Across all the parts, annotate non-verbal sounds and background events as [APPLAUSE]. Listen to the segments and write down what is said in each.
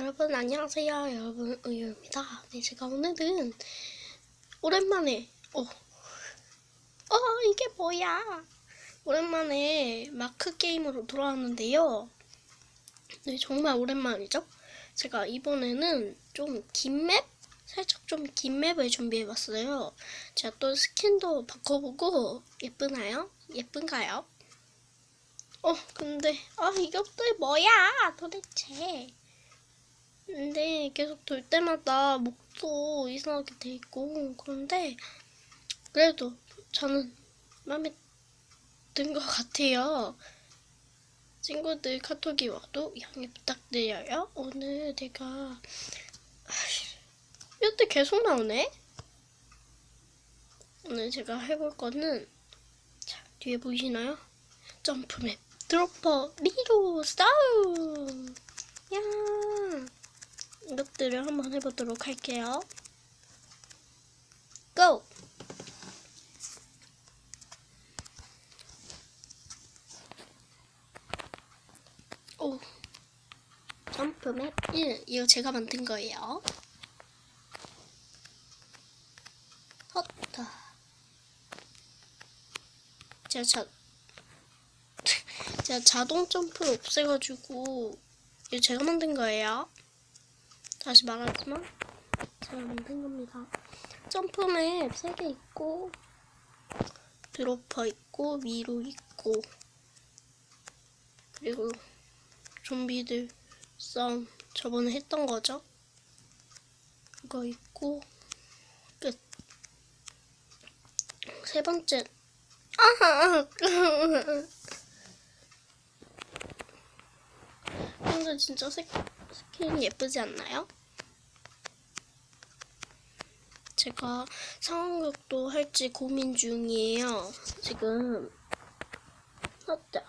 여러분 안녕하세요. 여러분 우유입니다. 네 제가 오늘은 오랜만에 어, 어 이게 뭐야? 오랜만에 마크 게임으로 돌아왔는데요. 네 정말 오랜만이죠? 제가 이번에는 좀 긴 맵? 살짝 좀 긴 맵을 준비해봤어요. 제가 또 스킨도 바꿔보고 예쁘나요? 예쁜가요? 어 근데 아 이것들 뭐야 도대체 근데 계속 돌 때마다 목도 이상하게 돼 있고 그런데 그래도 저는 마음에 든 것 같아요. 친구들 카톡이 와도 양해 부탁드려요. 오늘 내가 이때 계속 나오네. 오늘 제가 해볼 거는 자 뒤에 보이시나요? 점프맵 드로퍼 리로 스타우 야 이것들을 한번 해보도록 할게요. 고! 오, 점프맵 1. 이거 제가 만든 거예요. 헛다. 제가 자, [LAUGHS] 제가 자동 점프를 없애가지고, 이거 제가 만든 거예요. 다시 말하지만 제가 만든 겁니다. 점프맵 3개 있고 드로퍼 있고 위로 있고 그리고 좀비들 싸움 저번에 했던 거죠. 그거 있고 끝. 세 번째 아하 [LAUGHS] 근데 진짜 색, 스킨 예쁘지 않나요? 제가 상황극도 할지 고민 중이에요. 지금 섰자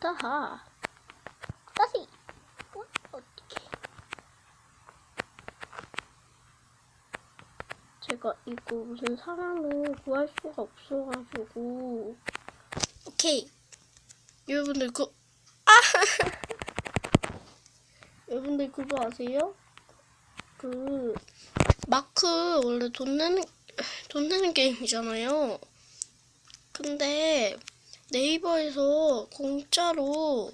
다하 다시 어? 어떻게 제가 이거 무슨 사람을 구할 수가 없어가지고 오케이 여러분들 그 아! [LAUGHS] 여러분들 그거 아세요? 그 마크 원래 돈 내는 돈 내는 게임이잖아요. 근데 네이버에서 공짜로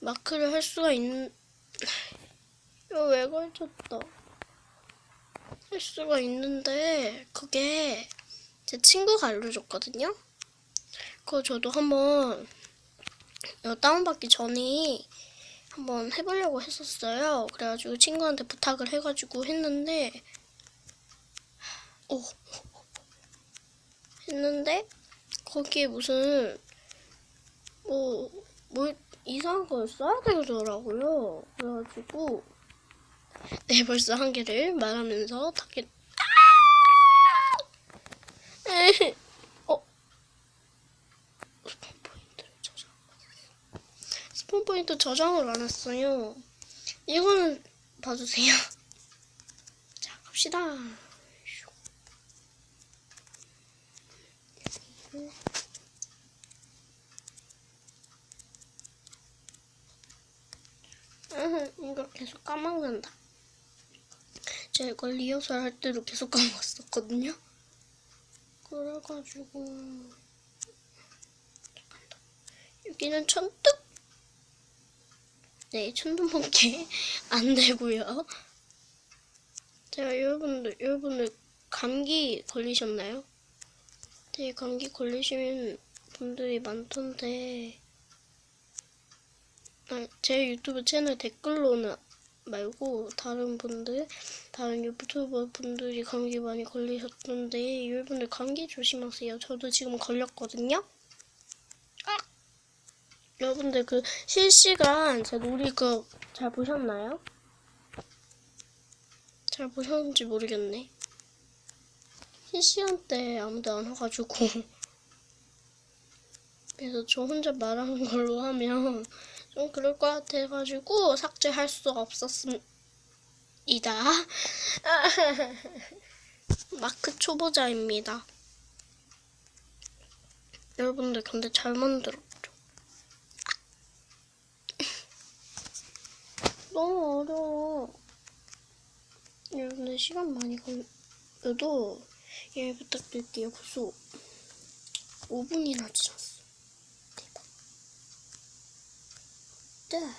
마크를 할 수가 있는 이거 왜 걸쳤다? 할 수가 있는데 그게 제 친구가 알려줬거든요. 그거 저도 한번 다운받기 전에 한번 해보려고 했었어요. 그래가지고 친구한테 부탁을 해가지고 했는데, 오, 했는데, 거기에 무슨, 뭐, 뭐, 이상한 걸 써야 되더라고요. 그래가지고, 네, 벌써 한 개를 말하면서 타겟, 아! [LAUGHS] 에이, 어, 스폰 포인트를 저장. 스폰 포인트 저장을 안 했어요. 이거는 봐주세요. [LAUGHS] 자, 갑시다. 이거 계속 까먹는다. 제가 이걸 리허설 할 때도 계속 [LAUGHS] 까먹었었거든요. 그래가지고 여기는 천뚝 네, 천둥번개 [LAUGHS] 안 되고요. 제가 여러분들, 여러분들 감기 걸리셨나요? 네, 감기 걸리시는 분들이 많던데, 아, 제 유튜브 채널 댓글로는 말고 다른 분들, 다른 유튜버 분들이 감기 많이 걸리셨던데, 여러분들 감기 조심하세요. 저도 지금 걸렸거든요. 여러분들 그 실시간 제 놀이 그 잘 보셨나요? 잘 보셨는지 모르겠네. 실시간 때 아무도 안 와가지고 [LAUGHS] 그래서 저 혼자 말하는 걸로 하면 좀 그럴 것 같아가지고 삭제할 수 없었습니다. [LAUGHS] 마크 초보자입니다. 여러분들 근데 잘 만들었죠? 너무 어려워. 여러분들 시간 많이 걸려도 이해 부탁드릴게요. 벌써 5분이나 지났어. 대박. 네.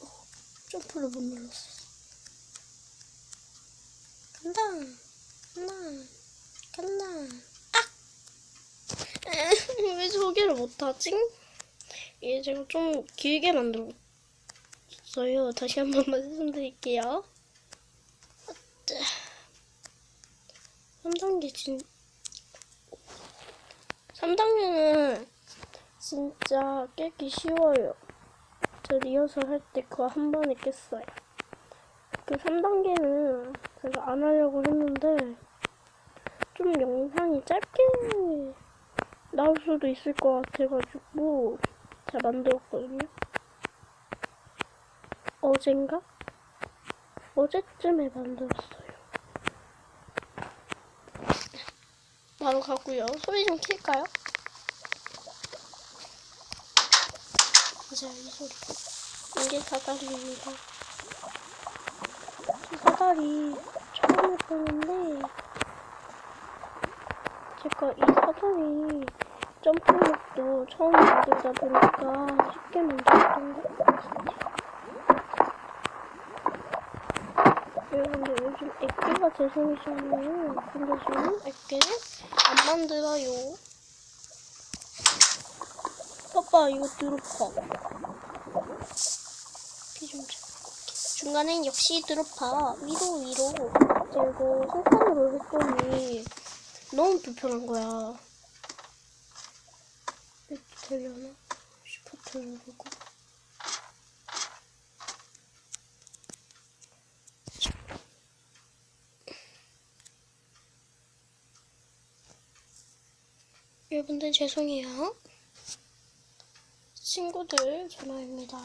어, 점프를 못 눌렀어. 간다. 간다. 간다. 아! [LAUGHS] 왜 저기를 못하지? 이게 제가 좀 길게 만들 었어요. 다시 한번 말씀드릴게요. 3단계 진 3단계는 진짜 깨기 쉬워요. 저 리허설 할 때 그거 한 번에 깼어요. 그 3단계는 제가 안 하려고 했는데 좀 영상이 짧게 나올 수도 있을 것 같아가지고 잘 만들었거든요. 어젠가? 어제쯤에 만들었어요. 바로 가고요. 소리 좀 킬까요? 맞아요, 이 소리. 이게 사다리입니다. 이 사다리 처음 해보는데 제가 이 사다리 점프력도 처음 만들다 보니까 쉽게 만들었던 것 같아요. 여러분들 요즘 액기가 재생이잖아요. 근데 저는 액기를 안 만들어요. 오빠 이거 드롭파. 이렇게 좀 자- 중간엔 역시 드롭파 위로 위로 들고 손가락으로 했더니 너무 불편한 거야. 이렇게 되려나? 시프트 누르고. 여러분들 죄송해요. 친구들 전화입니다.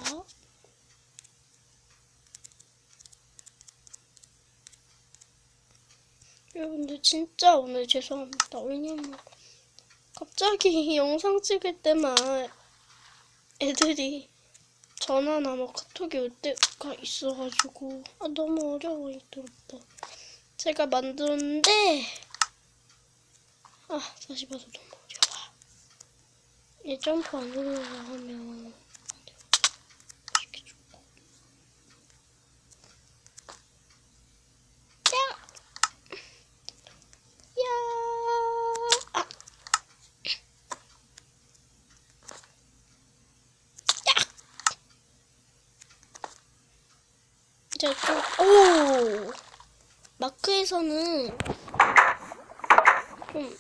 여러분들 진짜 오늘 죄송합니다. 왜냐면 갑자기 [LAUGHS] 영상 찍을 때만 애들이 전화나 뭐 카톡이 올 때가 있어가지고 아 너무 어려워 이들오빠 제가 만들었는데 아 다시 봐도 너무 얘 점프 안 누르려고 하면. 쉽게 죽고 야! 야! 아! 이제 좀, 오! 마크에서는 좀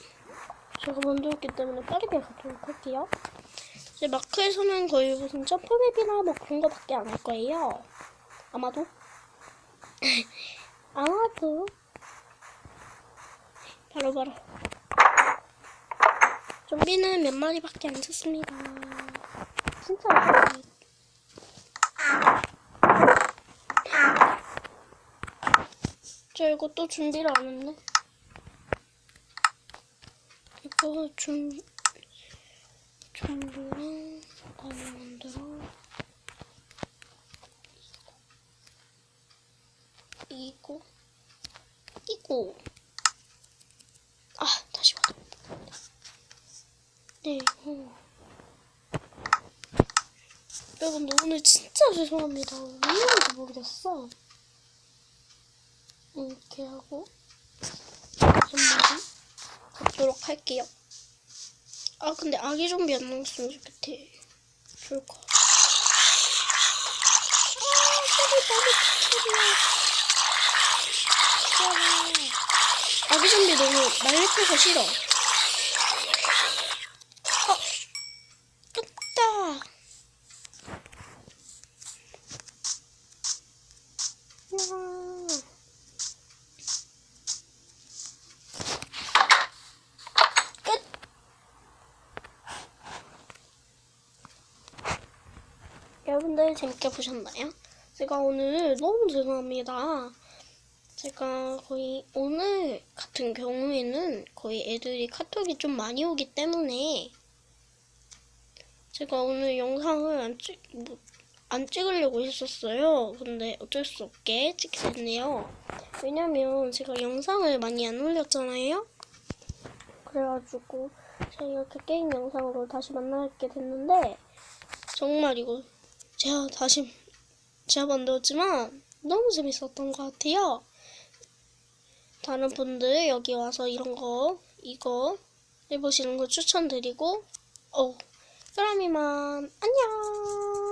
제가 먼저 했기 때문에 빠르게 가도록 할게요. 이제 마크에서는 거의 무슨 점프맵이나 뭐 그런 거밖에 안 할 거예요. 아마도. [LAUGHS] 아마도. 바로바로. 좀비는 몇 마리밖에 안 쳤습니다. 진짜 많아요. 저 이거 또 준비를 안 했네. 이거 준 전부랑 다시 만들어. 이거 이거 아 다시 봐. 네 이거. 여러분들 오늘 진짜 죄송합니다. 왜 이런지 모르겠어. 이렇게 하고 한마디 갖도록 할게요. 아 근데 아기 좀비 안 나왔으면 좋겠아. 좋을 것 같아. 아 소리 너무 크리야. 아기 좀비 너무 말려서 싫어. 아 깼다. 와. 끝. 여러분들 재밌게 보셨나요? 제가 오늘 너무 죄송합니다. 제가 거의 오늘 같은 경우에는 거의 애들이 카톡이 좀 많이 오기 때문에 제가 오늘 영상을 안 찍, 뭐, 안 찍으려고 했었어요. 근데 어쩔 수 없게 찍게 됐네요. 왜냐면 제가 영상을 많이 안 올렸잖아요. 그래가지고 제가 이렇게 게임 영상으로 다시 만나게 됐는데 정말 이거 제가 다시 제가 만들었지만 너무 재밌었던 것 같아요. 다른 분들 여기 와서 이런 거 이거 해보시는 거 추천드리고 어 그럼 이만 안녕